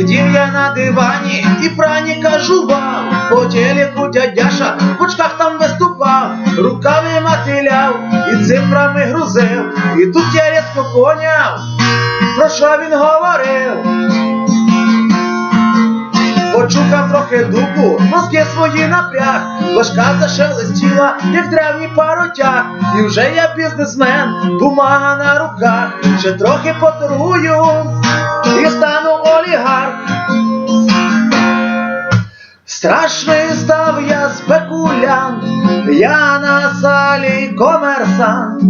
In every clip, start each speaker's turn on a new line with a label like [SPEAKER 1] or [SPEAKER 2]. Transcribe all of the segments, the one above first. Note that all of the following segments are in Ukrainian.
[SPEAKER 1] я на дивані і праніка жував, по телеку дядяша в очках там виступав, руками мотиляв і цифрами грузив. І тут я різко поняв, про що він говорив. Почухав трохи дупу, мозки свої напряг, важка зашелестіла, як древній паротяг. І вже я бізнесмен, бумага на руках, ще трохи поторгую Страшний став я спекулянт, я на салі комерсант,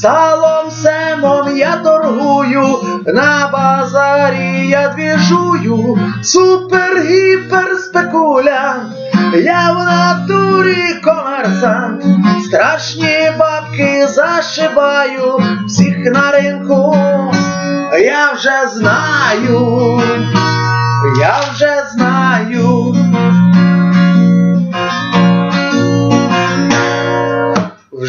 [SPEAKER 1] салом семом я торгую, на базарі я двіжую, супер-гіпер спекулянт, я в натурі комерсант, страшні бабки зашибаю, всіх на ринку, я вже знаю,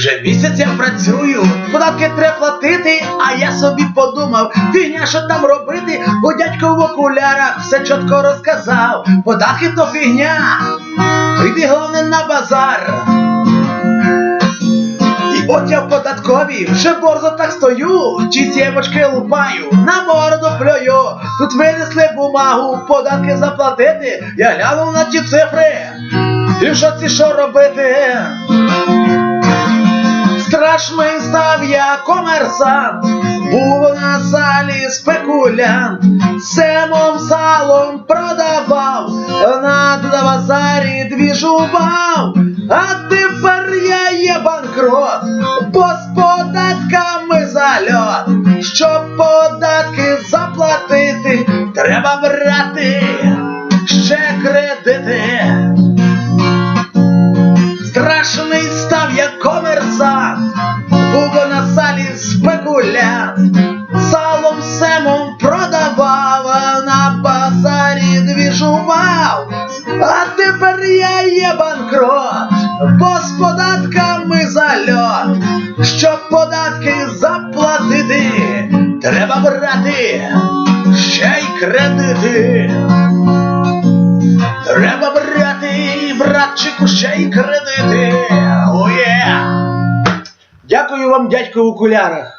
[SPEAKER 1] Вже місяць я працюю, податки треба платити, а я собі подумав, фігня, що там робити, бо дядько в окулярах все чітко розказав. Податки то фігня, прийди головне на базар. І от я в податковій вже борзо так стою, чи сімочки лупаю, на бороду плюю. Тут винесли бумагу, податки заплатити. Я глянув на ті цифри. І що ці що робити? Страшний став я комерсант, був на салі спекулянт, семом салом продавав, на базарі двіжував, а тепер я є банкрот, бо з податками зальот, щоб податки заплатити, треба брати ще кредити. Страшний став я комерсант, салом семом продавав, а на базарі двіжував, а тепер я є банкрот, бо з податками зальот, щоб податки заплатити, треба брати ще й кредити. Треба брати, братчику, ще й кредити. Оє! Дякую вам, дядько в окулярах.